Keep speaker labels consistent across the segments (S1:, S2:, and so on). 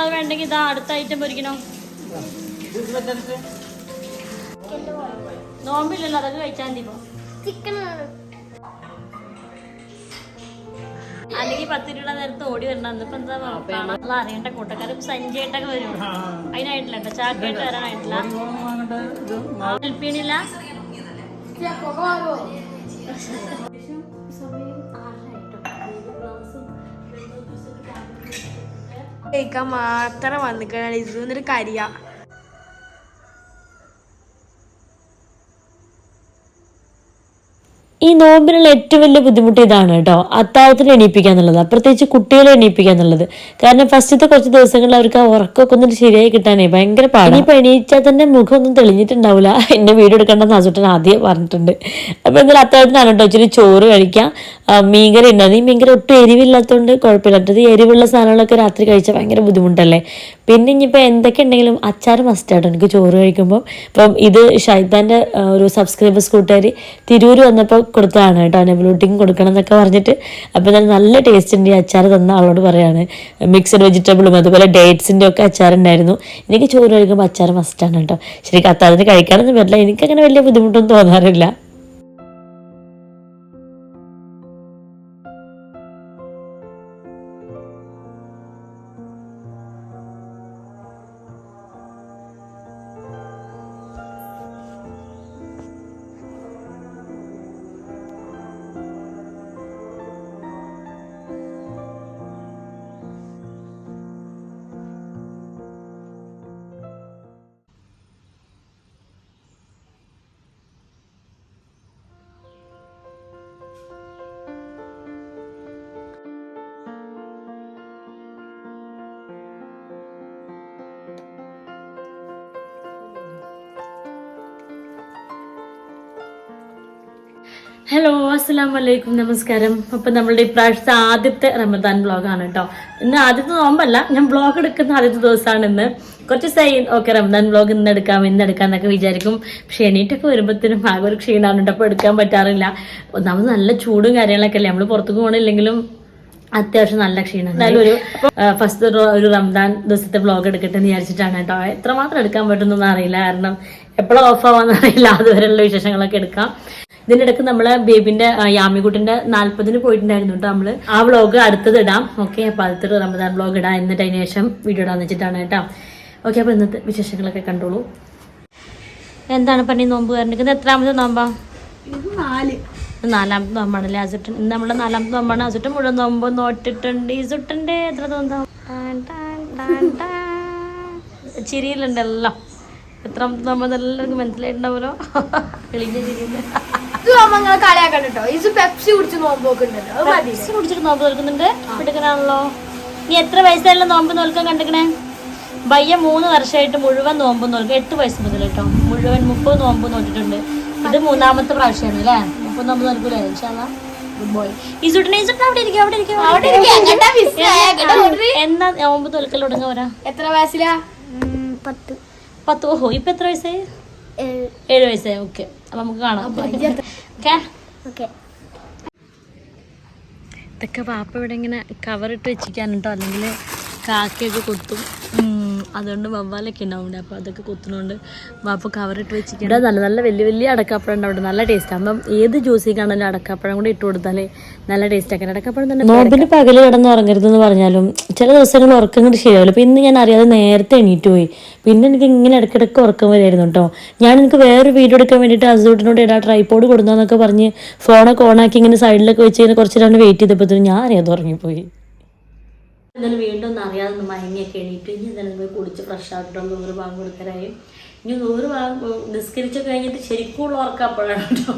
S1: അത് വേണ്ടെങ്കിൽ ഇതാ അടുത്ത ഐറ്റം പൊരിക്കണോ? നോമ്പില്ലല്ലോ അതൊക്കെ കഴിച്ചാൽ മതി
S2: ചിക്കൻ
S1: അല്ലെങ്കിൽ പത്ത് രൂപ നേരത്തെ ഓടി വരണം. ഇന്നിപ്പോ എന്താ കാണാനുള്ള അറിയണ്ട കൂട്ടക്കാരും സഞ്ചായിട്ടൊക്കെ വരും. അതിനായിട്ടില്ല കേട്ടോ. ചാക്കായിട്ട് വരാനായിട്ടില്ല. ഹെൽപ്പ് ചെയ്യണില്ല?
S2: കഴിക്കാൻ മാത്രം വന്നിക്കണം ഇതൊന്നൊരു കരിയ.
S1: ഈ നോമ്പിനുള്ള ഏറ്റവും വലിയ ബുദ്ധിമുട്ട് ഇതാണ് കേട്ടോ. അത്താഴത്തിന് എണീപ്പിക്കുക എന്നുള്ളത്. പ്രത്യേകിച്ച് കുട്ടികളെ എണീപ്പിക്കുക എന്നുള്ളത്. കാരണം ഫസ്റ്റത്തെ കുറച്ച് ദിവസങ്ങളിൽ അവർക്ക് ആ ഉറക്കമൊക്കെ ഒന്നും ശരിയായി കിട്ടാനേ ഭയങ്കര പാടാണ് ഇനിയിപ്പോൾ എണീച്ചാൽ തന്നെ മുഖം ഒന്നും തെളിഞ്ഞിട്ടുണ്ടാവില്ല എന്നെ വീട് എടുക്കേണ്ടെന്ന് അസുട്ടൻ ആദ്യം പറഞ്ഞിട്ടുണ്ട്. അപ്പോൾ എന്തായാലും അത്താഴത്തിനാണ് കേട്ടോ ഇച്ചിരി ചോറ് കഴിക്കാം മീൻകറി ഉണ്ടാകും ഈ മീൻകറി ഒട്ടും എരിവില്ലാത്തതുകൊണ്ട് കുഴപ്പമില്ല. മറ്റത് എരിവുള്ള സാധനങ്ങളൊക്കെ രാത്രി കഴിച്ചാൽ ഭയങ്കര ബുദ്ധിമുട്ടല്ലേ? പിന്നെ ഇനിയിപ്പോൾ എന്തൊക്കെ ഉണ്ടെങ്കിലും അച്ചാർ മസ്റ്റാട്ടോ എനിക്ക് ചോറ് കഴിക്കുമ്പോൾ ഇപ്പം ഇത് ഷൈത്താന്റെ ഒരു സബ്സ്ക്രൈബേഴ്സ് കൂട്ടുകാർ തിരൂർ വന്നപ്പോൾ കൊടുത്തതാണ് കേട്ടോ. നെബിലൂട്ടിങ് കൊടുക്കണം എന്നൊക്കെ പറഞ്ഞിട്ട്. അപ്പോൾ നല്ല നല്ല ടേസ്റ്റ് ഉണ്ട് ഈ അച്ചാർ തന്ന ആളോട് പറയാണ്. മിക്സഡ് വെജിറ്റബിളും അതുപോലെ ഡേറ്റ്സിന്റെ ഒക്കെ അച്ചാറുണ്ടായിരുന്നു എനിക്ക് ചോറ് കഴിക്കുമ്പോൾ അച്ചാർ മസ്റ്റാണ് കേട്ടോ. ശരിക്കും അത്താഴത്തിന് കഴിക്കാനൊന്നും പറ്റില്ല. എനിക്കങ്ങനെ വലിയ ബുദ്ധിമുട്ടൊന്നും തോന്നാറില്ല. ഹലോ അസ്സാം വലൈക്കും നമസ്കാരം അപ്പം നമ്മളുടെ ഇപ്രാവശ്യത്തെ ആദ്യത്തെ റമദാൻ ബ്ലോഗാണ് കേട്ടോ. ഇന്ന് ആദ്യത്തെ നോമ്പല്ല ഞാൻ ബ്ലോഗ് എടുക്കുന്ന ആദ്യത്തെ ദിവസമാണ് ഇന്ന്. കുറച്ച് സൈ ഓക്കെ റമദാൻ ബ്ലോഗ് ഇന്ന് എടുക്കാം ഇന്ന് എടുക്കാം എന്നൊക്കെ വിചാരിക്കും. പക്ഷെ എണീറ്റൊക്കെ വരുമ്പോഴത്തേനും ആകെ ഒരു ക്ഷീണമാണ് കേട്ടോ അപ്പോൾ എടുക്കാൻ പറ്റാറില്ല. ഒന്നാമത് നല്ല ചൂടും കാര്യങ്ങളൊക്കെ അല്ലേ? നമ്മൾ പുറത്തേക്ക് പോകണില്ലെങ്കിലും അത്യാവശ്യം നല്ല ക്ഷീണം എന്തായാലും ഒരു ഫസ്റ്റ് ഒരു റംദാൻ ദിവസത്തെ ബ്ലോഗ് എടുക്കട്ടെ എന്ന് വിചാരിച്ചിട്ടാണ് കേട്ടോ. എത്രമാത്രം എടുക്കാൻ പറ്റുന്നൊന്നും അറിയില്ല. കാരണം എപ്പോഴും ഓഫ് ആവാന്ന് അറിയില്ല. അതുവരെയുള്ള വിശേഷങ്ങളൊക്കെ എടുക്കാം. ഇതിന്റെ ഇടയ്ക്ക് നമ്മളെ ബേബിന്റെ യാമികുട്ടിന്റെ യാമിക്കുട്ടിന്റെ നാല്പതിന് പോയിട്ടുണ്ടായിരുന്നു കേട്ടോ നമ്മൾ. ആ വ്ളോഗ് അടുത്തത് ഇടാം. ഓക്കെ അപ്പൊ അടുത്തൊരു റമദാൻ വ്ളോഗ് ഇടാം. എന്നിട്ട് അതിന് ശേഷം വീഡിയോ ഇടാന്ന് വെച്ചിട്ടാണ് കേട്ടോ. ഓക്കെ അപ്പൊ ഇന്നത്തെ വിശേഷങ്ങളൊക്കെ കണ്ടോളൂ. എന്താണ് പണി നോമ്പ് കാരണം ഇത് എത്രാമത്തെ നോമ്പാ?
S2: നാല്.
S1: നാലാമത്തെ നോമ്പാണല്ലേ അസുട്ടൻ ഇന്ന് നമ്മുടെ നാലാമത്തെ നോമ്പാണ്. അസുട്ടൻ മുഴുവൻ നോമ്പ് നോട്ടിട്ടുണ്ട് ഈ സുട്ടന്റെ എത്ര ടാൻ. ചിരിയിലുണ്ടല്ലോ. എത്രാമത്തെ എല്ലാവർക്കും
S2: ഇത് നമ്മൾ കളിയാക്കണ്ട കേട്ടോ. ഇത് പെപ്സി കുടിച്ച് നോമ്പോക്കുണ്ടല്ലോ അത് മതി.
S1: പെപ്സി കുടിച്ചിട്ട് നോമ്പ് നോൽക്കുന്നുണ്ട്? എടുക്കണാണല്ലോ നീ എത്ര വയസ്സായാലും നോമ്പ് നോൽക്കാൻ കണ്ടിക്കണേ ബയ്യ മൂന്ന് വർഷമായിട്ട് മുഴുവൻ നോമ്പ് നോൽക്കുക എട്ട് വയസ്സ് മുതൽ കേട്ടോ. മുഴുവൻ മുപ്പത് നോമ്പ് നോട്ടിട്ടുണ്ട് ഇത് മൂന്നാമത്തെ പ്രാവശ്യമാണ് അല്ലേ? മുപ്പത് നോമ്പ് നോൽക്കൂലേ? ഗുഡ് ബോയ് അവിടെ ഇരിക്കും അവിടെ ഇരിക്കും. എന്നാ നോമ്പ് തോൽക്കൽ തുടങ്ങ വരാ
S2: എത്ര വയസ്സിലാ? പത്ത്.
S1: പത്ത് ഓഹോ ഇപ്പൊ എത്ര വയസ്സായി? ഏഴ്. വയസ്സായി ഓക്കെ. അപ്പൊ നമുക്ക് കാണാം. ഓക്കെ.
S2: ഓക്കെ.
S1: ഇതൊക്കെ പാപ്പ ഇവിടെ ഇങ്ങനെ കവറിട്ട് വെച്ചിരിക്കാൻ കേട്ടോ അല്ലെങ്കിൽ കാക്കയൊക്കെ കൊത്തും ഉം, അതുകൊണ്ട് വവ്വാലൊക്കെ ഉണ്ടാവും അപ്പോൾ അതൊക്കെ കൊത്തുന്നുണ്ട് വാപ്പ കവറിട്ട് വെച്ചിട്ട് നല്ല നല്ല വലിയ വലിയ അടക്കാപ്പഴം ഉണ്ട് അവിടെ. നല്ല ടേസ്റ്റ് അപ്പം ഏത് ജ്യൂസിൽ കാണാനും അടക്കാപ്പഴം കൂടി ഇട്ട് കൊടുത്താലേ നല്ല ടേസ്റ്റ് ആക്കാൻ അടക്കാപ്പഴം തന്നെ നോമ്പിന് പകൽ കിടന്ന് ഉറങ്ങരുതെന്ന് പറഞ്ഞാലും ചില ദിവസങ്ങൾ ഉറക്കം കൂടി ശരിയാവില്ല. അപ്പം ഇന്ന് ഞാൻ അറിയാതെ നേരത്തെ എണീറ്റ് പോയി. പിന്നെ എനിക്ക് ഇങ്ങനെ ഇടയ്ക്കിടയ്ക്ക് ഉറക്കം വരുമായിരുന്നു കേട്ടോ. ഞാൻ എനിക്ക് വേറൊരു വീഡിയോ എടുക്കാൻ വേണ്ടിയിട്ട് അസൂട്ടിനോട് ഇടാ ട്രൈപ്പോഡ് കൊടുക്കുന്നതെന്നൊക്കെ പറഞ്ഞ് ഫോണൊക്കെ ഓണാക്കി ഇങ്ങനെ സൈഡിലൊക്കെ വെച്ച് ഇങ്ങനെ കുറച്ച് നേരം വെയിറ്റ് ചെയ്തപ്പോഴത്തേനും ഞാൻ അറിയാതെ ഉറങ്ങിപ്പോയി. എന്നാലും വീണ്ടും ഒന്ന് അറിയാതെ ഒന്ന് മയങ്ങിയൊക്കെ എണീറ്റ് ഇനി എന്തായാലും പോയി കുടിച്ച് ഫ്രഷ് ആക്കിട്ടോ നൂറ് ഭാഗം കൊടുക്കലായി ഇനി നൂറ് ഭാഗം നിസ്കരിച്ച് കഴിഞ്ഞിട്ട് ശരിക്കുള്ള ഉറക്കം അപ്പോഴാണ് കേട്ടോ.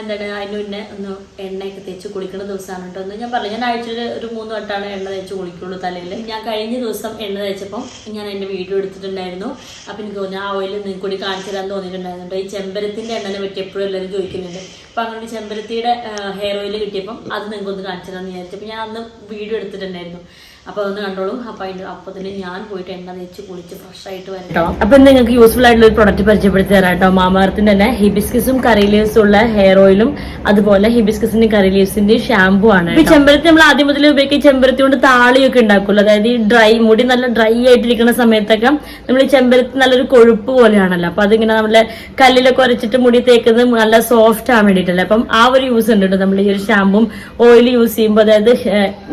S1: എന്താണ് അതിന് മുന്നേ ഒന്ന് എണ്ണയൊക്കെ തേച്ച് കുളിക്കുന്ന ദിവസമാണ് കേട്ടോ. എന്ന് ഞാൻ പറഞ്ഞു ഞാൻ ആഴ്ചയിൽ ഒരു മൂന്ന് വട്ടമാണ് എണ്ണ തേച്ച് കുളിക്കുള്ളൂ തലയിൽ. ഞാൻ കഴിഞ്ഞ ദിവസം എണ്ണ തേച്ചപ്പം ഞാൻ എന്റെ വീഡിയോ എടുത്തിട്ടുണ്ടായിരുന്നു. അപ്പം എനിക്ക് തോന്നുന്നു ആ ഓയിൽ നിങ്ങൾ കൂടി കാണിച്ചു തരാൻ തോന്നിയിട്ടുണ്ടായിരുന്നു ഈ ചെമ്പരത്തിന്റെ എണ്ണനെ പറ്റി എപ്പോഴും എല്ലാവരും ചോദിക്കുന്നുണ്ട്. അപ്പം അങ്ങനെ ചെമ്പരത്തിയുടെ ഹെയർ ഓയിൽ കിട്ടിയപ്പം അത് നിങ്ങൾക്കൊന്ന് കാണിച്ചു തരാമെന്ന് വിചാരിച്ചപ്പോൾ ഞാൻ അന്ന് വീഡിയോ എടുത്തിട്ടുണ്ടായിരുന്നു. അപ്പൊ അതൊന്ന് കണ്ടോളൂ. അപ്പൊ അതിന്റെ അപ്പത്തിന് ഞാൻ പോയിട്ട് എണ്ണ തേച്ച് കുളിച്ച് ഫ്രഷ് ആയിട്ട് വരാം കേട്ടോ. അപ്പൊ നിങ്ങൾക്ക് യൂസ്ഫുൾ ആയിട്ടുള്ള ഒരു പ്രൊഡക്റ്റ് പരിചയപ്പെടുത്തി തരാം കേട്ടോ. മാമാർത്തിന്റെ തന്നെ ഹിബിസ്കിസും കറി ലീവ്സും ഉള്ള ഹെയർ ഓയിലും അതുപോലെ ഹിബിസ്കിസിന്റെ കറി ലീവ്സിന്റെ ഷാമ്പു ആണ് ഈ ചെമ്പരത്തി നമ്മൾ ആദ്യം മുതൽ ഉപയോഗിക്കുന്ന ചെമ്പരത്തി കൊണ്ട് താളിയൊക്കെ ഉണ്ടാക്കുമല്ലോ അതായത് ഈ ഡ്രൈ മുടി നല്ല ഡ്രൈ ആയിട്ടിരിക്കുന്ന സമയത്തൊക്കെ നമ്മൾ ഈ ചെമ്പരത്തി നല്ലൊരു കൊഴുപ്പ് പോലെയാണല്ലോ. അപ്പൊ അതിങ്ങനെ നമ്മളെ കല്ലിലൊക്കെ ഉരച്ചിട്ട് മുടി തേക്കുന്നത് നല്ല സോഫ്റ്റ് ആവാൻ വേണ്ടിയിട്ടല്ലേ. അപ്പം ആ ഒരു യൂസ് ഉണ്ട് കേട്ടോ. നമ്മൾ ഈ ഒരു ഷാമ്പും ഓയിൽ യൂസ് ചെയ്യുമ്പോൾ അതായത്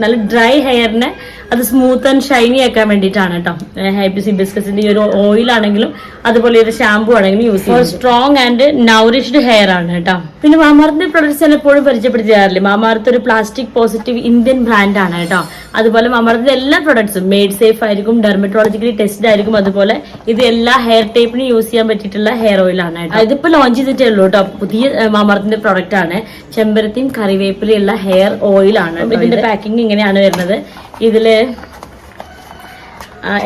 S1: നല്ല ഡ്രൈ ഹെയറിനെ അത് സ്മൂത്ത് ആൻഡ് ഷൈനി ആക്കാൻ വേണ്ടിയിട്ടാണ് കേട്ടോ ഹാപ്പി സി ബിസ്കസിന്റെ ഈ ഒരു ഓയിൽ ആണെങ്കിലും അതുപോലെ ഒരു ഷാമ്പു ആണെങ്കിലും യൂസ് ചെയ്യും സ്ട്രോങ് ആൻഡ് നൗറിഷ്ഡ് ഹെയർ ആണ് കേട്ടോ പിന്നെ മാമാർത്തിന്റെ പ്രൊഡക്ട്സ് ഞാൻ എപ്പോഴും പരിചയപ്പെടുത്തി തരാറില്ല മാമാർത്ത് ഒരു പ്ലാസ്റ്റിക് പോസിറ്റീവ് ഇന്ത്യൻ ബ്രാൻഡ് ആണ് കേട്ടോ അതുപോലെ മാമാർത്തിന്റെ എല്ലാ പ്രൊഡക്ട്സും മെയ്ഡ് സേഫ് ആയിരിക്കും ഡെർമറ്റോളജിക്കലി ടെസ്റ്റഡ് ആയിരിക്കും അതുപോലെ ഇത് എല്ലാ ഹെയർ ടൈപ്പിനും യൂസ് ചെയ്യാൻ പറ്റിയിട്ടുള്ള ഹെയർ ഓയിൽ ആണ് കേട്ടോ ഇതിപ്പോ ലോഞ്ച് ചെയ്തിട്ടേ ഉള്ളൂ കേട്ടോ പുതിയ മാമാർത്തിന്റെ പ്രൊഡക്റ്റ് ആണ്. ചെമ്പരത്തിയും കറിവേപ്പിലുള്ള ഹെയർ ഓയിൽ ആണ് ഇതിന്റെ പാക്കിംഗ് ഇങ്ങനെയാണ് വരുന്നത്. ഇതിൽ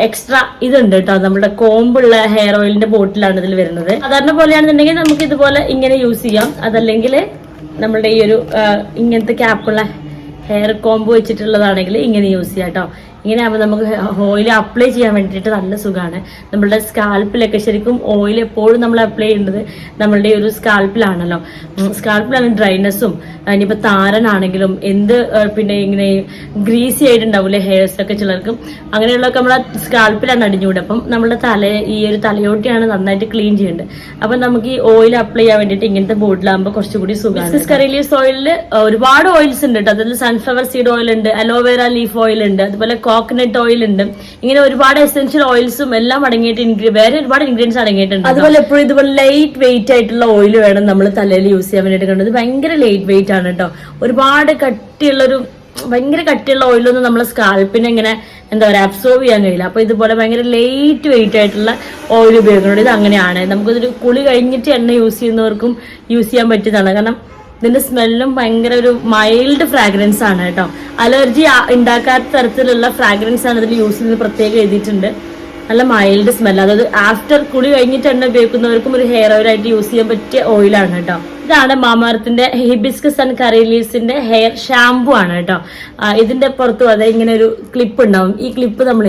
S1: എക്സ്ട്രാ ഇതുണ്ട് കേട്ടോ നമ്മുടെ കോമ്പുള്ള ഹെയർ ഓയിലിന്റെ ബോട്ടിലാണ് ഇതിൽ വരുന്നത്. സാധാരണ പോലെയാണെന്നുണ്ടെങ്കിൽ നമുക്ക് ഇതുപോലെ ഇങ്ങനെ യൂസ് ചെയ്യാം. അതല്ലെങ്കിൽ നമ്മുടെ ഈ ഒരു ഇങ്ങനത്തെ ക്യാപ്പുള്ള ഹെയർ കോമ്പ് വെച്ചിട്ടുള്ളതാണെങ്കിൽ ഇങ്ങനെ യൂസ് ചെയ്യാം കേട്ടോ ഇങ്ങനെ ആകുമ്പോൾ നമുക്ക് ഓയിൽ അപ്ലൈ ചെയ്യാൻ വേണ്ടിയിട്ട് നല്ല സുഖമാണ് നമ്മളുടെ സ്കാൽപ്പിലൊക്കെ ശരിക്കും ഓയിൽ എപ്പോഴും നമ്മൾ അപ്ലൈ ചെയ്യുന്നത് നമ്മളുടെ ഒരു സ്കാൽപ്പിലാണല്ലോ സ്കാൽപ്പിലാണ് ഡ്രൈനെസ്സും ഇനിയിപ്പോൾ താരനാണെങ്കിലും എന്ത് പിന്നെ ഇങ്ങനെ ഗ്രീസി ആയിട്ടുണ്ടാവില്ലേ ഹെയർസൊക്കെ ചിലർക്കും. അങ്ങനെയുള്ളതൊക്കെ നമ്മളെ സ്കാൽപ്പിലാണ് അടിഞ്ഞുകൂടെ. അപ്പം നമ്മുടെ തല ഈ ഒരു തലയോട്ടിയാണ് നന്നായിട്ട് ക്ലീൻ ചെയ്യേണ്ടത്. അപ്പം നമുക്ക് ഈ ഓയിൽ അപ്ലൈ ചെയ്യാൻ വേണ്ടിയിട്ട് ഇങ്ങനത്തെ ബോട്ടിലാകുമ്പോൾ കുറച്ചുകൂടി സുഖമാണ് കറിയിലീസ് ഓയിലിൽ ഒരുപാട് ഓയിൽസ് ഉണ്ട് കേട്ടോ. അതിൽ സൺഫ്ലവർ സീഡ് ഓയിൽ ഉണ്ട് അലോവേറ ലീഫ് ഓയിൽ ഉണ്ട് അതുപോലെ കോക്കനട്ട് ഓയിൽ ഉണ്ട്. ഇങ്ങനെ ഒരുപാട് എസെൻഷ്യൽ ഓയിൽസും എല്ലാം അടങ്ങിയിട്ട് ഇൻഗ്രീ- വേറെ ഒരുപാട് ഇൻഗ്രീഡിയൻസ് അടങ്ങിയിട്ടുണ്ട് അതുപോലെ എപ്പോഴും ഇതുപോലെ ലൈറ്റ് വെയിറ്റ് ആയിട്ടുള്ള ഓയിൽ വേണം നമ്മൾ തലയിൽ യൂസ് ചെയ്യാൻ വേണ്ടിയിട്ട് കണ്ടത്. ഭയങ്കര ലൈറ്റ് വെയിറ്റ് ആണ് കേട്ടോ. ഒരുപാട് കട്ടിയുള്ള ഒരു ഭയങ്കര കട്ടിയുള്ള ഓയിലൊന്നും നമ്മളെ സ്കാൽപ്പിനെ ഇങ്ങനെ എന്താ പറയുക അബ്സോർവ് ചെയ്യാൻ കഴിയില്ല. അപ്പോൾ ഇതുപോലെ ഭയങ്കര ലൈറ്റ് വെയിറ്റ് ആയിട്ടുള്ള ഓയിൽ ഉപയോഗിക്കുന്നുണ്ട്. ഇത് അങ്ങനെയാണ്. നമുക്കിതൊരു കുളി കഴിഞ്ഞിട്ട് എണ്ണ യൂസ് ചെയ്യുന്നവർക്കും യൂസ് ചെയ്യാൻ പറ്റുന്നതാണ് കാരണം ഇതിന്റെ സ്മെല്ലും ഭയങ്കര ഒരു മൈൽഡ് ഫ്രാഗ്രൻസ് ആണ് കേട്ടോ. അലർജി ഉണ്ടാക്കാത്ത തരത്തിലുള്ള ഫ്രാഗ്രൻസ് ആണ് ഇതിൽ യൂസ് ചെയ്ത് പ്രത്യേകം എഴുതിയിട്ടുണ്ട്. നല്ല മൈൽഡ് സ്മെൽ അതായത് ആഫ്റ്റർ കുളി കഴിഞ്ഞിട്ട് എണ്ണ ഉപയോഗിക്കുന്നവർക്കും ഒരു ഹെയർ ഓയിൽ ആയിട്ട് യൂസ് ചെയ്യാൻ പറ്റിയ ഓയിലാണ് കേട്ടോ. ഇതാണ് മാമാർത്തിന്റെ ഹിബിസ്കസ് ആൻഡ് കറി ലീവ്സിന്റെ ഹെയർ ഷാംപൂ ആണ് കേട്ടോ. ഇതിന്റെ പുറത്തു അതെ ഇങ്ങനെ ഒരു ക്ലിപ്പ് ഉണ്ടാവും. ഈ ക്ലിപ്പ് നമ്മൾ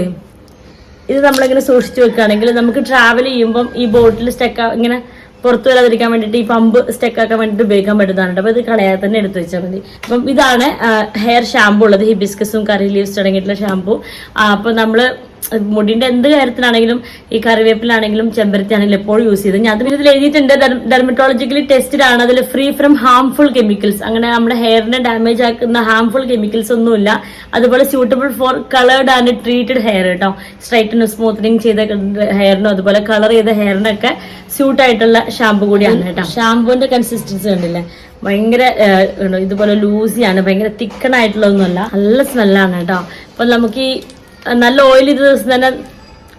S1: ഇത് നമ്മളിങ്ങനെ സൂക്ഷിച്ചു വെക്കുകയാണെങ്കിൽ നമുക്ക് ട്രാവൽ ചെയ്യുമ്പം ഈ ബോട്ടിൽ സ്റ്റെക്ക് ഇങ്ങനെ പുറത്തു വരാതിരിക്കാൻ വേണ്ടിയിട്ട് ഈ പമ്പ് സ്റ്റെക്ക് ആക്കാൻ വേണ്ടിയിട്ട് ഉപയോഗിക്കാൻ പറ്റുന്നതാണ് അപ്പോൾ ഇത് കളയാതെ തന്നെ എടുത്തു വെച്ചാൽ മതി. അപ്പം ഇതാണ് ഹെയർ ഷാമ്പു ഉള്ളത്. ഹിബിസ്കസും കറി ലീവ്സ് തുടങ്ങിയിട്ടുള്ള ഷാമ്പു അപ്പോൾ നമ്മൾ മുടിന്റെ എന്ത് കാര്യത്തിനാണെങ്കിലും ഈ കറിവേപ്പിലാണെങ്കിലും ചെമ്പരത്തി ആണെങ്കിലും എപ്പോഴും യൂസ് ചെയ്ത് ഞാൻ അതിൽ ഇതിൽ എഴുതിയിട്ടുണ്ട് ഡെർമറ്റോളജിക്കലി ടെസ്റ്റഡ് ആണ്. അതിൽ ഫ്രീ ഫ്രം ഹാംഫുൾ കെമിക്കൽസ് അങ്ങനെ നമ്മുടെ ഹെയറിനെ ഡാമേജ് ആക്കുന്ന ഹാംഫുൾ കെമിക്കൽസ് ഒന്നുമില്ല. അതുപോലെ suitable for coloured and treated hair കേട്ടോ സ്ട്രൈറ്റനും സ്മൂത്തനിങ് ചെയ്ത ഹെയറിനും അതുപോലെ കളർ ചെയ്ത ഹെയറിനൊക്കെ സ്യൂട്ട് ആയിട്ടുള്ള ഷാമ്പു കൂടിയാണ് കേട്ടോ. ഷാമ്പുവിന്റെ കൺസിസ്റ്റൻസി കണ്ടില്ലേ? ഭയങ്കര. ഇതുപോലെ ലൂസിയാണ് ഭയങ്കര തിക്കണായിട്ടുള്ളതൊന്നുമല്ല നല്ല സ്മെല്ലാണ് കേട്ടോ. അപ്പൊ നമുക്ക് ഈ നല്ല ഓയിൽ ഇത് ദിവസം തന്നെ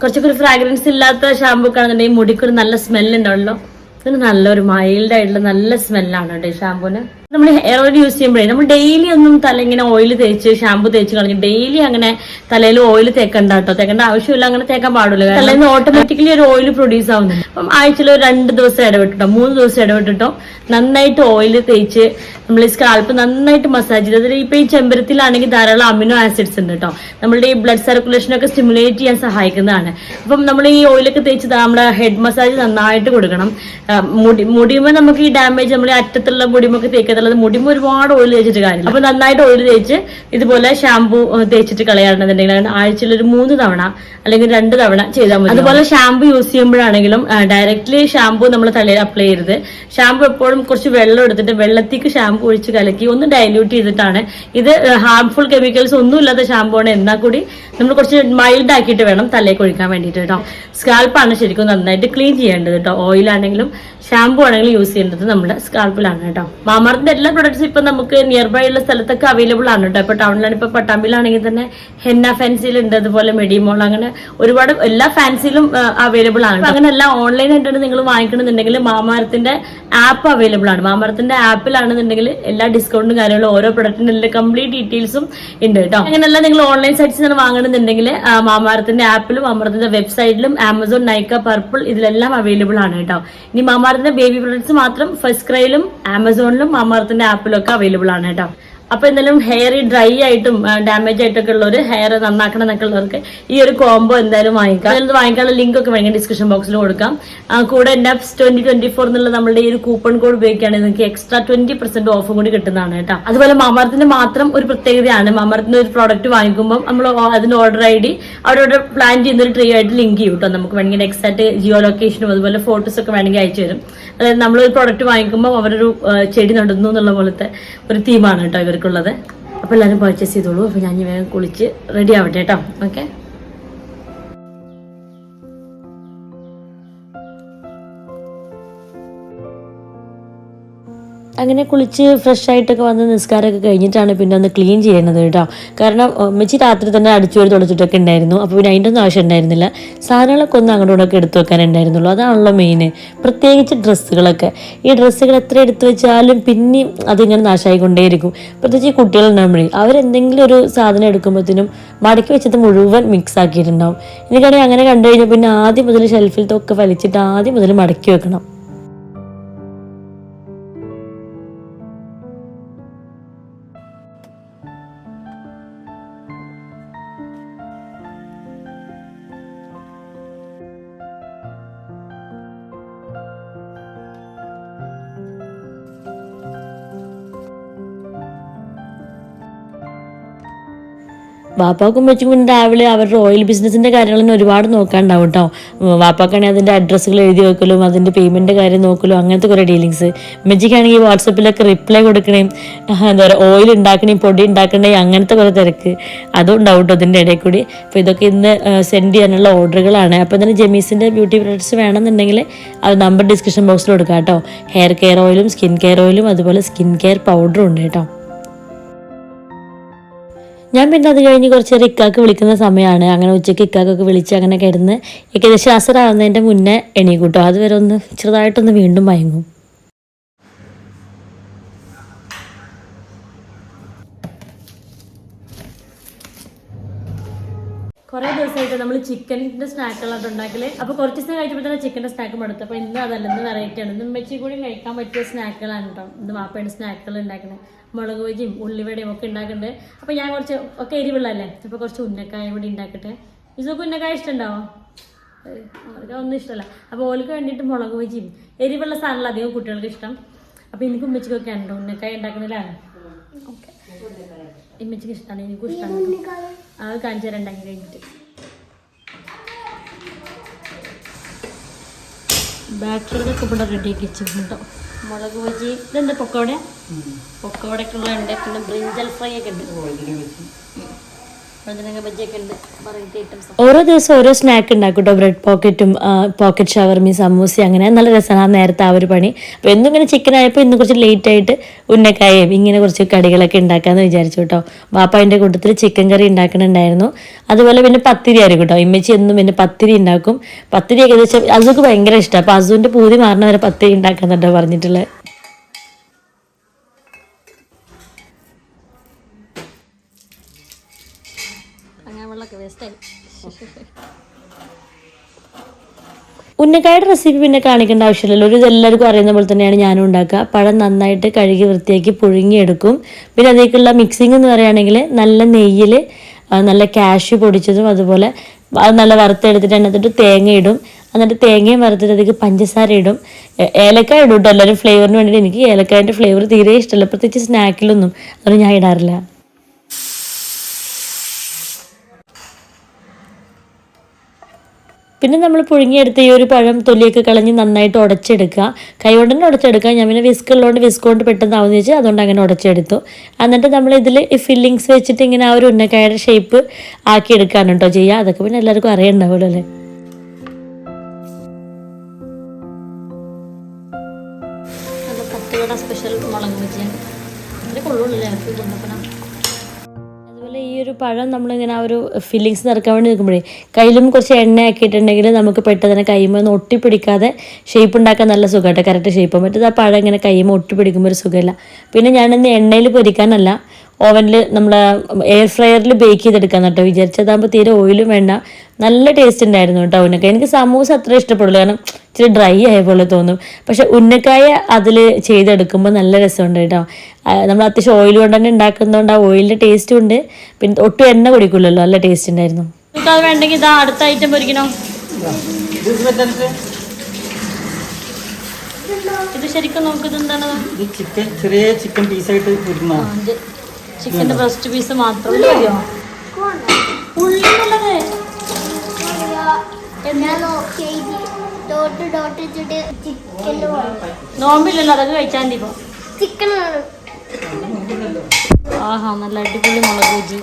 S1: കുറച്ചൊക്കെ ഒരു ഫ്രാഗ്രൻസ് ഇല്ലാത്ത ഷാമ്പൂ ആണെന്നുണ്ടെങ്കിൽ മുടിക്കൊരു നല്ല സ്മെല്ല് ഉണ്ടാവല്ലോ ഇതിന് നല്ലൊരു മൈൽഡ് ആയിട്ടുള്ള നല്ല സ്മെല്ലാണ് കേട്ടോ ഈ ഷാമ്പൂന് നമ്മൾ ഹെയർ ഓയിൽ യൂസ് ചെയ്യുമ്പോഴേ നമ്മൾ ഡെയിലി ഒന്നും തല ഇങ്ങനെ ഓയിൽ തേച്ച് ഷാമ്പു തേച്ച് കളഞ്ഞ് ഡെയിലി അങ്ങനെ തലയിൽ ഓയിൽ തേക്കണ്ട കേട്ടോ. തേക്കേണ്ട ആവശ്യമില്ല അങ്ങനെ തേക്കാൻ പാടില്ല. തലയിൽ നിന്ന് ഓട്ടോമാറ്റിക്കലി ഒരു ഓയിൽ പ്രൊഡ്യൂസ് ആവുന്നു. അപ്പം ആഴ്ചയിൽ ഒരു രണ്ട് ദിവസം ഇടവിട്ടിട്ടോ മൂന്ന് ദിവസം ഇടവിട്ടിട്ടോ നന്നായിട്ട് ഓയിൽ തേച്ച് നമ്മൾ ഈ സ്കാൽപ്പ് നന്നായിട്ട് മസാജ് ചെയ്ത് അതിൽ ഇപ്പൊ ഈ ചെമ്പരത്തിലാണെങ്കിൽ ധാരാളം അമിനോ ആസിഡ്സ് ഉണ്ട് കേട്ടോ. നമ്മളുടെ ഈ ബ്ലഡ് സർക്കുലേഷൻ ഒക്കെ സ്റ്റിമുലേറ്റ് ചെയ്യാൻ സഹായിക്കുന്നതാണ്. അപ്പം നമ്മൾ ഈ ഓയിലൊക്കെ തേച്ച് നമ്മുടെ ഹെഡ് മസാജ് നന്നായിട്ട് കൊടുക്കണം. മുടി മുടിയുമ്പോൾ നമുക്ക് ഈ ഡാമേജ് നമ്മൾ അറ്റത്തുള്ള അറ്റത്തുള്ള മുടിമൊക്കെ തേക്കത്തുള്ളത് മുടിമ്പ് ഒരുപാട് ഓയിൽ തേച്ചിട്ട് കാര്യം അപ്പൊ നന്നായിട്ട് ഓയിൽ തേച്ച് ഇതുപോലെ ഷാമ്പു തേച്ചിട്ട് കളയാറുണ്ടെന്നുണ്ടെങ്കിൽ അങ്ങനെ ആഴ്ചയിൽ ഒരു മൂന്ന് തവണ അല്ലെങ്കിൽ രണ്ട് തവണ ചെയ്താൽ മതി. അതുപോലെ ഷാമ്പു യൂസ് ചെയ്യുമ്പോഴാണെങ്കിലും ഡയറക്റ്റ്ലി ഷാമ്പു നമ്മൾ തലയിൽ അപ്ലൈ ചെയ്യരുത്. ഷാമ്പു എപ്പോഴും കുറച്ച് വെള്ളം എടുത്തിട്ട് വെള്ളത്തേക്ക് ഷാമ്പു ഒഴിച്ച് കലക്കി ഒന്ന് ഡൈല്യൂട്ട് ചെയ്തിട്ടാണ്. ഇത് ഹാർംഫുൾ കെമിക്കൽസ് ഒന്നും ഇല്ലാത്ത ഷാമ്പു ആണ്. എന്നാൽ കൂടി നമ്മൾ കുറച്ച് മൈൽഡ് ആക്കിയിട്ട് വേണം തലയിൽ ഒഴിക്കാൻ വേണ്ടിയിട്ട് കേട്ടോ. സ്കാൽപ്പാണ് ശരിക്കും നന്നായിട്ട് ക്ലീൻ ചെയ്യേണ്ടത് കേട്ടോ. ഓയിലാണെങ്കിലും ഷാമ്പു ആണെങ്കിലും യൂസ് ചെയ്യേണ്ടത് നമ്മുടെ സ്കാൾപ്പിലാണ് കേട്ടോ. മാമാർത്തിന്റെ എല്ലാ പ്രൊഡക്ട്സും ഇപ്പൊ നമുക്ക് നിയർ ബൈ ഉള്ള സ്ഥലത്തൊക്കെ അവൈലബിൾ ആണ് കേട്ടോ. ഇപ്പൊ ടൗണിലാണ് ഇപ്പൊ പട്ടാമ്പിലാണെങ്കിൽ തന്നെ ഹെന്ന ഫാൻസിയിലുണ്ട് അതുപോലെ മെഡിമോൾ അങ്ങനെ ഒരുപാട് എല്ലാ ഫാൻസിയിലും അവൈലബിൾ ആണ് അങ്ങനെ എല്ലാം ഓൺലൈൻ ആയിട്ടാണ് നിങ്ങൾ വാങ്ങിക്കണമെന്നുണ്ടെങ്കിൽ മാമാരത്തിന്റെ ആപ്പ് അവൈലബിൾ ആണ്. മാമാരത്തിന്റെ ആപ്പിലാണെന്നുണ്ടെങ്കിൽ എല്ലാ ഡിസ്കൗണ്ടും കാര്യങ്ങളും ഓരോ പ്രൊഡക്റ്റിന്റെ കംപ്ലീറ്റ് ഡീറ്റെയിൽസും ഉണ്ട് കേട്ടോ. അങ്ങനെയല്ല നിങ്ങൾ ഓൺലൈൻ സൈറ്റ്സ് നിന്ന് വാങ്ങണമെന്നുണ്ടെങ്കിൽ മാമാരത്തിന്റെ ആപ്പിലും മാമാരത്തിന്റെ വെബ്സൈറ്റിലും ആമസോൺ നൈക്ക പർപ്പിൾ ഇതിലെല്ലാം അവൈലബിൾ ആണ് കേട്ടോ. ഇനി മാമാരത്തിന്റെ ബേബി പ്രൊഡക്ട്സ് മാത്രം ഫസ്റ്റ് ക്രൈയിലും ആമസോണിലും മാമാരത്തിന്റെ ആപ്പിലും ഒക്കെ അവൈലബിൾ ആണ് കേട്ടോ.
S3: അപ്പൊ എന്തായാലും ഹെയർ ഡ്രൈ ആയിട്ടും ഡാമേജ് ആയിട്ടൊക്കെ ഉള്ളവർ ഹെയർ നന്നാക്കണം എന്നൊക്കെ ഉള്ളവർക്ക് ഈ ഒരു കോംബോ എന്തായാലും വാങ്ങിക്കാം. അതിൽ വാങ്ങിക്കാനുള്ള ലിങ്ക് ഒക്കെ വേണമെങ്കിൽ ഡിസ്ക്രിപ്ഷൻ ബോക്സിൽ കൊടുക്കാം. കൂടെ നെപ്സ് ട്വന്റി ട്വന്റി ഫോർ എന്നുള്ള നമ്മുടെ ഈ ഒരു കൂപ്പൺ കോഡ് ഉപയോഗിക്കുകയാണെങ്കിൽ നിങ്ങൾക്ക് എക്സ്ട്രാ ട്വന്റി പെർസെന്റ് ഓഫും കൂടി കിട്ടുന്നതാണ് കേട്ടോ. അതുപോലെ മാമർത്തിന്റെ മാത്രം ഒരു പ്രത്യേകതയാണ്. മാമർത്തിന്റെ ഒരു പ്രോഡക്റ്റ് വാങ്ങിക്കുമ്പോൾ നമ്മൾ അതിന് ഓർഡർ ഐ ഡി അവരോട് പ്ലാൻ ചെയ്യുന്ന ഒരു ട്രീ ആയിട്ട് ലിങ്ക് ചെയ്യും കേട്ടോ. നമുക്ക് വേണമെങ്കിൽ ആയിട്ട് ജിയോ ലൊക്കേഷനും അതുപോലെ ഫോട്ടോസ് ഒക്കെ വേണമെങ്കിൽ അയച്ചു തരും. അതായത് നമ്മൾ ഒരു പ്രോഡക്റ്റ് വാങ്ങിക്കുമ്പോൾ അവരൊരു ചെടി നടുന്നു എന്നുള്ള പോലത്തെ ഒരു തീമാണ് കേട്ടോ ഇവർക്കുള്ളത് അപ്പോൾ എല്ലാവരും പർച്ചേസ് ചെയ്തോളൂ. അപ്പോൾ ഞാൻ വേഗം കുളിച്ച് റെഡി ആവട്ടെ കേട്ടോ. ഓക്കെ അങ്ങനെ കുളിച്ച് ഫ്രഷ് ആയിട്ടൊക്കെ വന്ന് നിസ്കാരമൊക്കെ കഴിഞ്ഞിട്ടാണ് പിന്നെ ഒന്ന് ക്ലീൻ ചെയ്യണത് കേട്ടോ. കാരണം അമ്മച്ചി രാത്രി തന്നെ അടിച്ചു വരി തുടച്ചിട്ടൊക്കെ ഉണ്ടായിരുന്നു. അപ്പോൾ പിന്നെ അതിന്റെ ഒന്നും ആവശ്യം ഉണ്ടായിരുന്നില്ല. സാധനങ്ങളൊക്കെ ഒന്ന് അങ്ങോട്ടും ഇങ്ങോട്ടൊക്കെ എടുത്തു വെക്കാനുണ്ടായിരുന്നുള്ളൂ അതാണല്ലോ മെയിൻ പ്രത്യേകിച്ച് ഡ്രസ്സുകളൊക്കെ. ഈ ഡ്രസ്സുകൾ എത്ര എടുത്തു വെച്ചാലും പിന്നെയും അതിങ്ങനെ നാശമായിക്കൊണ്ടേയിരിക്കും പ്രത്യേകിച്ച് ഈ കുട്ടികളുണ്ടാകുമ്പോഴേ അവരെന്തെങ്കിലും ഒരു സാധനം എടുക്കുമ്പോഴത്തേനും മടക്കി വെച്ചത് മുഴുവൻ മിക്സ് ആക്കിയിട്ടുണ്ടാവും. എനിക്കാണെങ്കിൽ അങ്ങനെ കണ്ടു കഴിഞ്ഞാൽ പിന്നെ ആദ്യം മുതൽ ഷെൽഫിലത്തൊക്കെ വലിച്ചിട്ട് ആദ്യം മുതൽ മടക്കി വെക്കണം. വാപ്പാക്കും വെച്ചും രാവിലെ അവരുടെ ഓയിൽ ബിസിനസിന്റെ കാര്യങ്ങളൊന്നും ഒരുപാട് നോക്കാണ്ടാവും കേട്ടോ വാപ്പാക്കാണെങ്കിൽ അതിന്റെ അഡ്രസ്സുകൾ എഴുതി വെക്കലും അതിന്റെ പേയ്മെന്റ് കാര്യം നോക്കലും അങ്ങനത്തെ കുറേ ഡീലിങ്സ് മെജിക്കാണെങ്കിൽ വാട്സപ്പിലൊക്കെ റിപ്ലൈ കൊടുക്കണേ എന്താ പറയുക ഓയിൽ ഉണ്ടാക്കണേ പൊടി ഉണ്ടാക്കണേ അങ്ങനത്തെ കുറേ തിരക്ക് അതും ഉണ്ടാവും കേട്ടോ അതിന്റെ ഇടയിൽ കൂടി. അപ്പോൾ ഇതൊക്കെ ഇന്ന് സെൻഡ് ചെയ്യാനുള്ള ഓർഡറുകളാണ് അപ്പോൾ തന്നെ ജെമീസിന്റെ ബ്യൂട്ടി പ്രോഡക്ട്സ് വേണമെന്നുണ്ടെങ്കിൽ അത് നമ്പർ ഡിസ്ക്രിപ്ഷൻ ബോക്സിൽ കൊടുക്കാം കേട്ടോ ഹെയർ കെയർ ഓയിലും സ്കിൻ കെയർ ഓയിലും അതുപോലെ സ്കിൻ കെയർ പൗഡറും ഉണ്ട് കേട്ടോ ഞാൻ പിന്നെ അത് കഴിഞ്ഞ് കുറച്ച് നേരം ഇക്കാക്ക് വിളിക്കുന്ന സമയമാണ്. അങ്ങനെ ഉച്ചയ്ക്ക് ഇക്കാക്കൊക്കെ വിളിച്ച് അങ്ങനെ കിടന്ന് ഏകദേശം അസറാവുന്നതിന്റെ മുന്നേ എണീക്കൂട്ടോ അതുവരെ ഒന്ന് ചെറുതായിട്ടൊന്ന് വീണ്ടും മയങ്ങും. കുറേ ദിവസമായിട്ട് നമ്മൾ ചിക്കന്റെ സ്നാക്കുകളാണ് ഉണ്ടാക്കൽ. അപ്പോൾ കുറച്ച് ദിവസം കഴിച്ചപ്പോൾ തന്നെ ചിക്കന്റെ സ്നാക്ക് മടുത്തു. അപ്പോൾ ഇന്ന് അതല്ല ഇന്ന് വെറൈറ്റി ആണ്. ഇന്ന് ഉമ്മച്ചി കൂടി കഴിക്കാൻ പറ്റിയ സ്നാക്കുകളാണ് കേട്ടോ ഇന്ന് മാപ്പയുടെ സ്നാക്കുകൾ ഉണ്ടാക്കുന്നത് മുളക് ബജിയും ഉള്ളിവടയും ഒക്കെ ഉണ്ടാക്കുന്നുണ്ട് അപ്പോൾ ഞാൻ കുറച്ച് ഒക്കെ എരിവുള്ളതല്ലേ? അപ്പോൾ കുറച്ച് ഉന്നക്കായ കൂടി ഉണ്ടാക്കട്ടെ. ഇതൊക്കെ ഉന്നക്കായ ഇഷ്ടമുണ്ടാവോ അവർക്ക് ഒന്നും ഇഷ്ടമല്ല. അപ്പോൾ ഓൾക്ക് വേണ്ടിയിട്ട് മുളക് ബജിയും എരിവുള്ള സാധനങ്ങൾ അധികം കുട്ടികൾക്ക് ഇഷ്ടം. അപ്പോൾ എനിക്ക് ഉമ്മച്ചിക്കൊക്കെ ഉണ്ടോ ഉന്നക്കായ ഉണ്ടാക്കുന്നതിലാണ് ഓക്കെ. ഇമ്മച്ചിക്ക് ഇഷ്ടമാണ് എനിക്കും ഇഷ്ടമാണ് അത് കാണിച്ചു തരാം ഉണ്ടാക്കി കഴിഞ്ഞിട്ട്. ഒക്കെ ഇവിടെ റെഡിയാക്കി വെച്ചിട്ടുണ്ടോ മുളക് ബജി ഇതെന്താ പൊക്കോടെ പൊക്കോടക്കുള്ള ഉണ്ട് പിന്നെ ബ്രിഞ്ചൽ ഫ്രൈ ഒക്കെ ഉണ്ട്. ഓരോ ദിവസം ഓരോ സ്നാക്ക് ഉണ്ടാക്കും കേട്ടോ ബ്രെഡ് പോക്കറ്റും പോക്കറ്റ് ഷവർമി സമൂസ അങ്ങനെ നല്ല രസമാണ് നേരത്തെ ആ ഒരു പണി. അപ്പോൾ എന്നും ഇങ്ങനെ ചിക്കൻ ആയപ്പോൾ ഇന്ന് കുറച്ച് ലേറ്റ് ആയിട്ട് ഉന്നക്കായയും ഇങ്ങനെ കുറച്ച് കടികളൊക്കെ ഉണ്ടാക്കാമെന്ന് വിചാരിച്ചു കേട്ടോ വാപ്പാന്റെ കൂട്ടത്തിൽ ചിക്കൻ കറി ഉണ്ടാക്കണുണ്ടായിരുന്നു. അതുപോലെ പിന്നെ പത്തിരി ആയിരിക്കും കേട്ടോ ഇമ്മച്ചി എന്നും പിന്നെ പത്തിരി ഉണ്ടാക്കും. പത്തിരി ഏകദേശം അസുഖ ഭയങ്കര ഇഷ്ടമാണ് അപ്പോൾ അസുവിന്റെ പൂതി മാറണ വരെ പത്തിരി ഉണ്ടാക്കാന്നുണ്ടോ പറഞ്ഞിട്ടുള്ളത് ഉന്നക്കായുടെ റെസിപ്പി പിന്നെ കാണിക്കേണ്ട ആവശ്യമില്ലല്ലോ. ഒരു ഇതെല്ലാവർക്കും അറിയുന്ന പോലെ തന്നെയാണ് ഞാനും ഉണ്ടാക്കുക. പഴം നന്നായിട്ട് കഴുകി വൃത്തിയാക്കി പുഴുങ്ങിയെടുക്കും. പിന്നെ അതിലേക്കുള്ള മിക്സിംഗ് എന്ന് പറയുകയാണെങ്കിൽ നല്ല നെയ്യിൽ നല്ല കാഷ്യൂ പൊടിച്ചതും അതുപോലെ അത് നല്ല വറുത്തെടുത്തിട്ട് എന്നിട്ട് തേങ്ങ ഇടും. എന്നിട്ട് തേങ്ങയും വറുത്തിട്ട് അതിലേക്ക് പഞ്ചസാര ഇടും. ഏലക്ക ഇടും കേട്ടോ എല്ലാവരും. ഫ്ലേവറിന് വേണ്ടിയിട്ട് എനിക്ക് ഏലക്കായന്റെ ഫ്ലേവർ തീരെ ഇഷ്ടമല്ല. പ്രത്യേകിച്ച് സ്നാക്കിലൊന്നും അതൊന്നും ഞാൻ ഇടാറില്ല. പിന്നെ നമ്മൾ പുഴുങ്ങിയെടുത്ത ഈ ഒരു പഴം തൊലിയൊക്കെ കളഞ്ഞ് നന്നായിട്ട് ഉടച്ചെടുക്കുക. കൈകൊണ്ട് തന്നെ ഉടച്ചെടുക്കുക. ഞാൻ പിന്നെ വിസ്ക് ഉള്ളതുകൊണ്ട് വിസ്ക് കൊണ്ട് പെട്ടെന്ന് ആവുന്ന വെച്ചാൽ അതുകൊണ്ട് അങ്ങനെ ഉടച്ചെടുത്തു. എന്നിട്ട് നമ്മൾ ഇതിൽ ഈ ഫില്ലിങ്സ് വെച്ചിട്ട് ഇങ്ങനെ ആ ഒരു ഉന്നക്കായുടെ ഷേപ്പ് ആക്കിയെടുക്കാനുണ്ടോ ചെയ്യുക? അതൊക്കെ പിന്നെ എല്ലാവർക്കും അറിയണ്ടാവുള്ളൂ അല്ലേ? ഒരു പഴം നമ്മളിങ്ങനെ ആ ഒരു ഫില്ലിങ്സ് നിറക്കാൻ വേണ്ടി നിൽക്കുമ്പോഴേ കയ്യിലും കുറച്ച് എണ്ണ ആക്കിയിട്ടുണ്ടെങ്കിൽ നമുക്ക് പെട്ടെന്ന് കൈമ ഒന്ന് ഒട്ടിപ്പിടിക്കാതെ ഷേപ്പ് ഉണ്ടാക്കാൻ നല്ല സുഖമായിട്ട് കറക്റ്റ് ഷേപ്പ് മറ്റേത് ആ പഴം ഇങ്ങനെ കൈമ ഒട്ടിപ്പിടിക്കുമ്പോൾ ഒരു സുഖമില്ല. പിന്നെ ഞാനിന്ന് എണ്ണയിൽ പൊരിക്കാനല്ല
S1: ഓവനിൽ നമ്മൾ എയർ ഫ്രയറിൽ ബേക്ക് ചെയ്തെടുക്കാൻ കേട്ടോ. വിചാരിച്ചതാകുമ്പോൾ തീരെ ഓയിലും വേണ്ട. നല്ല ടേസ്റ്റ് ഉണ്ടായിരുന്നു കേട്ടോ ഉന്നക്കായ. എനിക്ക് സമൂസ അത്ര ഇഷ്ടപ്പെടില്ല കാരണം ഇച്ചിരി ഡ്രൈ ആയ പോലെ തോന്നും. പക്ഷെ ഉന്നക്കായ അതിൽ ചെയ്തെടുക്കുമ്പോൾ നല്ല രസമുണ്ട് കേട്ടോ. നമ്മൾ അത്യാവശ്യം ഓയിൽ കൊണ്ട് തന്നെ ഉണ്ടാക്കുന്നതുകൊണ്ട് ആ ഓയിലിന്റെ ടേസ്റ്റും ഉണ്ട്. പിന്നെ ഒട്ടും എണ്ണ കുടിക്കില്ലല്ലോ നല്ല ടേസ്റ്റ് ഉണ്ടായിരുന്നു അത് വേണ്ടെങ്കിൽ ഇതാ അടുത്ത ഐറ്റം പൊരിക്കണോ? ഇത് ശരിക്കും നോക്കുന്നത് എന്താണ്
S4: ചിക്കൻ ചെറിയ ചിക്കൻ പീസായിട്ട് പൊരിക്കുന്നതാണ്
S1: ചിക്കന്റെ ബ്രസ്റ്റ് പീസ് മാത്രം മതിയോ? നോമ്പില്ലല്ലോ അതൊക്കെ കഴിച്ചാൽ മതി ഇപ്പോൾ
S5: ചിക്കൻ
S1: ആഹാ നല്ല അടിപൊളി മുളക് ബജി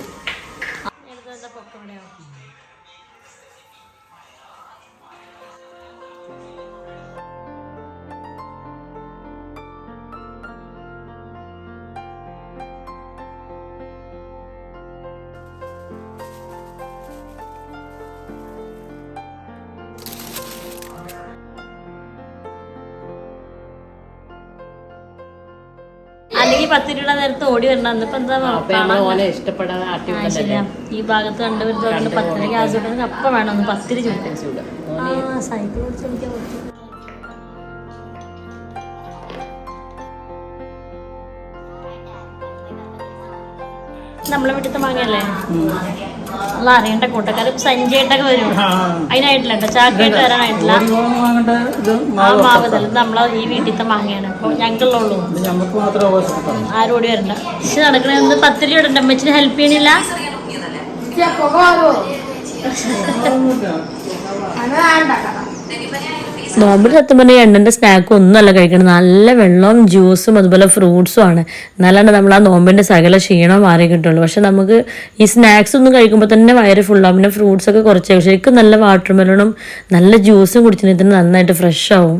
S1: പത്ത് രൂപ നേരത്തെ ഓടി വരണം. എന്നിപ്പോ എന്താ
S4: ഇഷ്ടപ്പെടാതെ
S1: ഈ ഭാഗത്ത് കണ്ടുവരുന്നതുകൊണ്ട് പത്തിന് ഗ്യാസ് കിട്ടുന്നത് അപ്പം വേണം. ഒന്ന് പത്തിരി ചൂട്. ആ സൈക്കിൾ ഓടിച്ച് എനിക്ക് നമ്മളെ വീട്ടിലത്തെ മാങ്ങയല്ലേ? നമ്മൾ അറിയേണ്ട കൂട്ടക്കാർ സഞ്ചിയായിട്ടൊക്കെ വരും. അതിനായിട്ടില്ല കേട്ടോ. ചാക്കായിട്ട് വരാനായിട്ടില്ല ആ മാവ് തന്നെ നമ്മളെ ഈ വീട്ടിലത്തെ മാങ്ങയാണ് അപ്പോൾ ഞങ്ങളുള്ളൂ ആരും ഓടി വരണ്ട. പക്ഷെ നടക്കണത് രൂപ ഇടണ്ട. അമ്മച്ചിന് ഹെൽപ്പ് ചെയ്യണില്ല.
S2: അങ്ങനെ
S1: നോമ്പിൽ സത്യം പറഞ്ഞാൽ എണ്ണന്റെ സ്നാക്ക് ഒന്നുമല്ല കഴിക്കണം നല്ല വെള്ളവും ജ്യൂസും അതുപോലെ ഫ്രൂട്ട്സും ആണ്. എന്നാലാണ് നമ്മൾ ആ നോമ്പിന്റെ സകല ക്ഷീണം മാറി കിട്ടുള്ളൂ. പക്ഷെ നമുക്ക് ഈ സ്നാക്സ് ഒന്നും കഴിക്കുമ്പോൾ തന്നെ വയറ് ഫുള്ളാവും പിന്നെ ഫ്രൂട്ട്സ് ഒക്കെ കുറച്ച് ശരിക്കും നല്ല വാട്ടർ മെലണും നല്ല ജ്യൂസും കുടിച്ചിട്ട് തന്നെ നന്നായിട്ട് ഫ്രഷ് ആവും.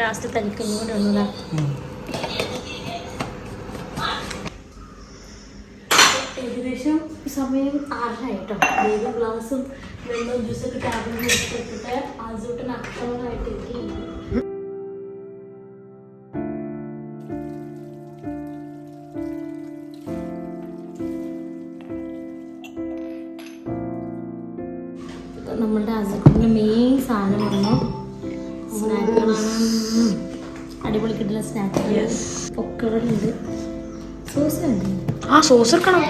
S1: ലാസ്റ്റ് തനിക്കൊന്നുകൂടെ ഏകദേശം സമയം ആറായിട്ടോ ഏതും ഗ്ലാസും വെള്ളവും ജ്യൂസൊക്കെ ടാബ്ലറ്റ് എടുത്തിട്ട് ആസൂട്ടൻ അക്രമമായിട്ട് ഇരിക്കുകയാണ് നമ്മളുടെ അസുഖത്തിന്റെ മെയിൻ സാധനം വന്നു. സ്നാക്കുകളാണ് അടിപൊളി കിട്ടുന്ന സ്നാക്കുകൾ പൊക്കകളുണ്ട് സോസ് ഉണ്ട്.
S2: ആ സോസ് എടുക്കണം.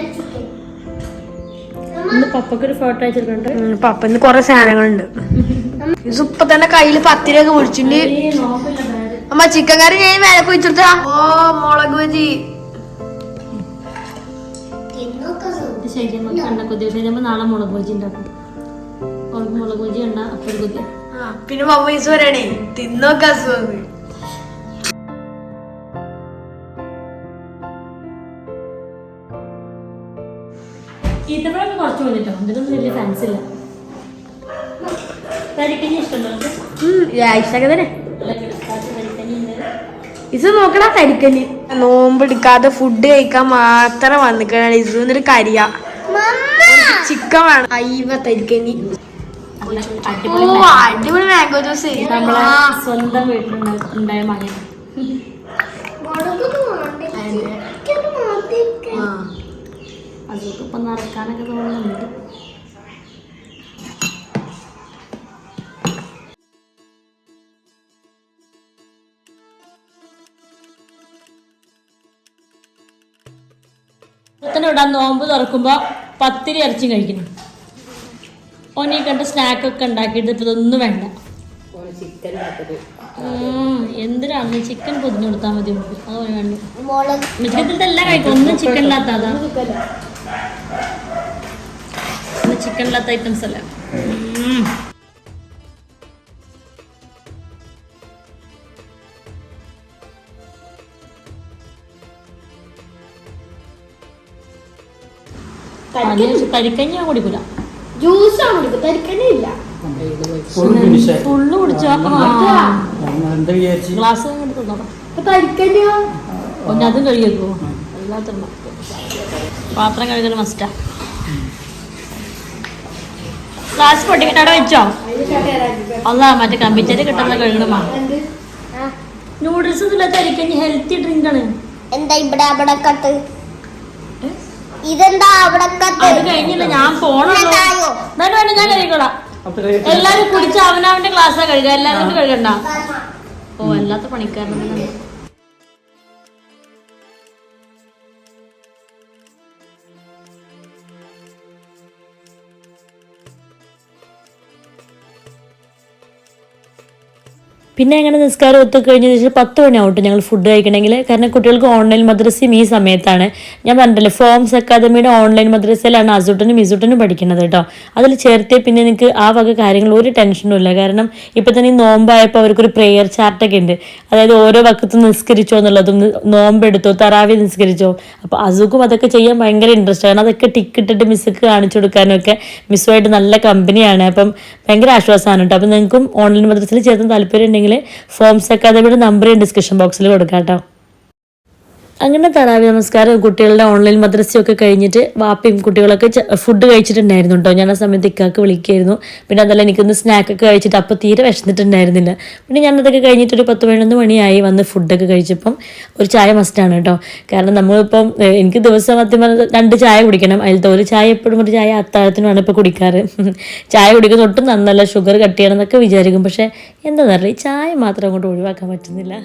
S1: ഇന്ന് പപ്പക്കൊരു ഫോട്ടോ അയച്ചിട്ടുണ്ട്
S2: പപ്പന്ന് കൊറേ സാധനങ്ങളുണ്ട്. ഇത് ഇപ്പൊ തന്നെ കയ്യിൽ പത്തിരൊക്കെ പിടിച്ചിട്ടുണ്ട് അമ്മ ചിക്കൻ കറി ഞാൻ വേല പോയിച്ചെടുത്താ ഓ മുളക് ബജി.
S1: നാളെ മുളക് ബജി ഉണ്ടാക്കും. മുളക് ബജി ഉണ്ട
S2: പിന്നെ മമ്മീസ് വരണേ പറയണേ തിന്നോക്കെ അസുഖം.
S1: ഈത്തപ്പഴമൊക്കെ കുറച്ച് വന്നിട്ടോ അതിനൊന്നും വലിയ ഫാൻസ് ഇല്ല. കരിക്കഞ്ഞി ഇഷ്ടമുണ്ടോ
S2: തന്നെ.
S1: കരിക്കഞ്ഞി
S2: നോക്കടാ കരിക്കൽ നോമ്പെടുക്കാതെ ഫുഡ് കഴിക്കാൻ മാത്രം വന്നിക്കണ ഇസു എന്നിട്ട് കരിയ ചിക്കൻ വേണം. അയ്യവ തരിക്കനി
S1: അടിപൊളി
S2: മാംഗോ ജ്യൂസ്.
S1: നമ്മളെ സ്വന്തം വീട്ടിലുണ്ടായ മകൻ അതൊക്കെ ഇപ്പം നടക്കാനൊക്കെ തോന്നുന്നുണ്ട്. തന്നെ ഇവിടെ നോമ്പ് തുറക്കുമ്പോൾ പത്തിരി ഇറച്ചി കഴിക്കണം. ഓനീ കണ്ട സ്നാക്കൊക്കെ ഉണ്ടാക്കിയിട്ട് ഇപ്പൊ ഇതൊന്നും വേണ്ട. എന്തിനാണ് ചിക്കൻ പൊതിഞ്ഞു കൊടുത്താൽ മതി നമുക്ക്? അത് വേണ്ട. മിച്ചത്തിൽ എല്ലാം കഴിക്കും. ഒന്നും ചിക്കൻ ഇല്ലാത്ത ഇല്ലാത്ത ഐറ്റംസ് അല്ലേ? കരിക്കഞ്ഞി ഞാൻ കുടിക്കൂല.
S2: ജ്യൂസാണ് കുടിക്കും തരിക്കഞ്ഞി ഇല്ല.
S1: ഫുള്ള് കുടിച്ചു ഗ്ലാസ് എടുത്ത് നോക്കാം
S2: അപ്പൊ തരിക്കഞ്ഞിയോ?
S1: ഒന്ന് അതും കഴുകിയേക്കോ എല്ലാത്തിനും പാത്രം കഴുകൽ മസ്റ്റാ ഗ്ലാസ് പൊട്ടിക്കിട്ട് അവിടെ വെച്ചോ? അല്ല മറ്റേ കമ്പിച്ചേരി കിട്ടുന്ന കഴുകണമാ നൂഡിൽസ് ഇതില്ലാത്ത അരിക്കഞ്ഞ് ഹെൽത്തി ഡ്രിങ്ക് ആണ്.
S5: എന്താ ഇവിടെ അവിടക്കത്ത്? ഇതെന്താ അവിടക്കത്ത്?
S3: അത് കഴിഞ്ഞില്ല ഞാൻ
S5: പോണോ?
S3: വേണ്ട ഞാൻ കഴിക്കോളാം. എല്ലാരും കുടിച്ച് അവനവന്റെ ക്ലാസ്സാ കഴുകുക എല്ലാവരും കഴുകണ്ട. ഓ അല്ലാത്ത പണിക്കാരനെ പിന്നെ അങ്ങനെ നിസ്കാരം ഒത്തു കഴിഞ്ഞ ശേഷം പത്ത് മണിയാവട്ടെ ഞങ്ങൾ ഫുഡ് കഴിക്കണമെങ്കിൽ കാരണം കുട്ടികൾക്ക് ഓൺലൈൻ മദ്രസയും ഈ സമയത്താണ്. ഞാൻ പറഞ്ഞില്ലേ ഫോംസ് അക്കാദമിയുടെ ഓൺലൈൻ മദ്രസയിലാണ് അസൂട്ടനും ഇസുട്ടനും പഠിക്കുന്നത് കേട്ടോ അതിൽ ചേർത്തേ പിന്നെ എനിക്ക് ആ വക കാര്യങ്ങൾ ഒരു ടെൻഷനും ഇല്ല. കാരണം ഇപ്പം തന്നെ ഈ നോമ്പായപ്പോൾ അവർക്കൊരു പ്രെയർ ചാർട്ടൊക്കെ ഉണ്ട് അതായത് ഓരോ വക്കത്തും നിസ്കരിച്ചോ എന്നുള്ളതും നോമ്പെടുത്തോ തറാവി നിസ്കരിച്ചോ. അപ്പോൾ അസുഖം അതൊക്കെ ചെയ്യാൻ ഭയങ്കര ഇൻട്രസ്റ്റ് ആണ്. അതൊക്കെ ടിക്കിട്ടിട്ട് മിസ്സക്ക് കാണിച്ചു കൊടുക്കാനൊക്കെ മിസ്സുമായിട്ട് നല്ല കമ്പനിയാണ് അപ്പം ഭയങ്കര ആശ്വാസമാണ് കേട്ടോ അപ്പം നിങ്ങൾക്കും ഓൺലൈൻ മദ്രസയിൽ ചേർത്ത് താല്പര്യം ഫോംസ് അക്കാദമിയുടെ നമ്പർ ഡിസ്ക്രിപ്ഷൻ ബോക്സിൽ കൊടുക്കാം കേട്ടോ അങ്ങനെ തറാവി നമസ്കാരം. കുട്ടികളുടെ ഓൺലൈൻ മദ്രസയൊക്കെ കഴിഞ്ഞിട്ട് വാപ്പയും കുട്ടികളൊക്കെ ഫുഡ് കഴിച്ചിട്ടുണ്ടായിരുന്നു കേട്ടോ ഞാൻ ആ സമയത്ത് ഇക്കാക്ക് വിളിക്കായിരുന്നു. പിന്നെ അതല്ല എനിക്കൊന്ന് സ്നാക്കൊക്കെ കഴിച്ചിട്ട് അപ്പോൾ തീരെ വിശന്നിട്ടുണ്ടായിരുന്നില്ല. പിന്നെ ഞാൻ അതൊക്കെ കഴിഞ്ഞിട്ട് ഒരു പത്ത് പതിനൊന്ന് മണിയായി വന്ന് ഫുഡൊക്കെ കഴിച്ചപ്പം ഒരു ചായ മസ്റ്റാണ് കേട്ടോ കാരണം നമ്മളിപ്പം എനിക്ക് ദിവസം സത്യം രണ്ട് ചായ കുടിക്കണം. അതിലത്തെ ഒരു ചായ എപ്പോഴും ഒരു ചായ അത്താഴത്തിനുമാണ് ഇപ്പോൾ കുടിക്കാറ്. ചായ കുടിക്കുന്ന ഒട്ടും നന്നല്ല ഷുഗർ കട്ട് ചെയ്യണം എന്നൊക്കെ വിചാരിക്കും. പക്ഷേ എന്താണെന്ന് അറിയില്ല ഈ ചായ മാത്രം അങ്ങോട്ട് ഒഴിവാക്കാൻ പറ്റുന്നില്ല.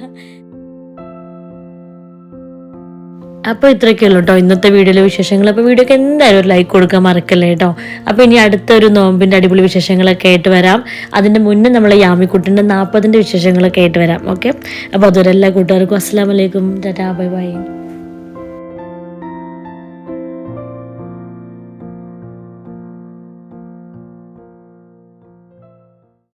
S3: അപ്പോൾ ഇത്രയൊക്കെ ഉള്ളൂ കേട്ടോ ഇന്നത്തെ വീഡിയോയിലെ വിശേഷങ്ങൾ. അപ്പോൾ വീഡിയോക്ക് എന്തായാലും ഒരു ലൈക്ക് കൊടുക്കാൻ മറക്കല്ലേ കേട്ടോ അപ്പോൾ ഇനി അടുത്തൊരു നോമ്പിന്റെ അടിപൊളി വിശേഷങ്ങളൊക്കെ ആയിട്ട് വരാം. അതിന്റെ മുന്നേ നമ്മളെ യാമിക്കുട്ടിന്റെ നാൽപ്പതിന്റെ വിശേഷങ്ങളൊക്കെ ആയിട്ട് വരാം. ഓക്കെ അപ്പോൾ അതുവരെ എല്ലാ കൂട്ടുകാർക്കും അസ്സാം വലൈക്കും ബൈ ബൈ.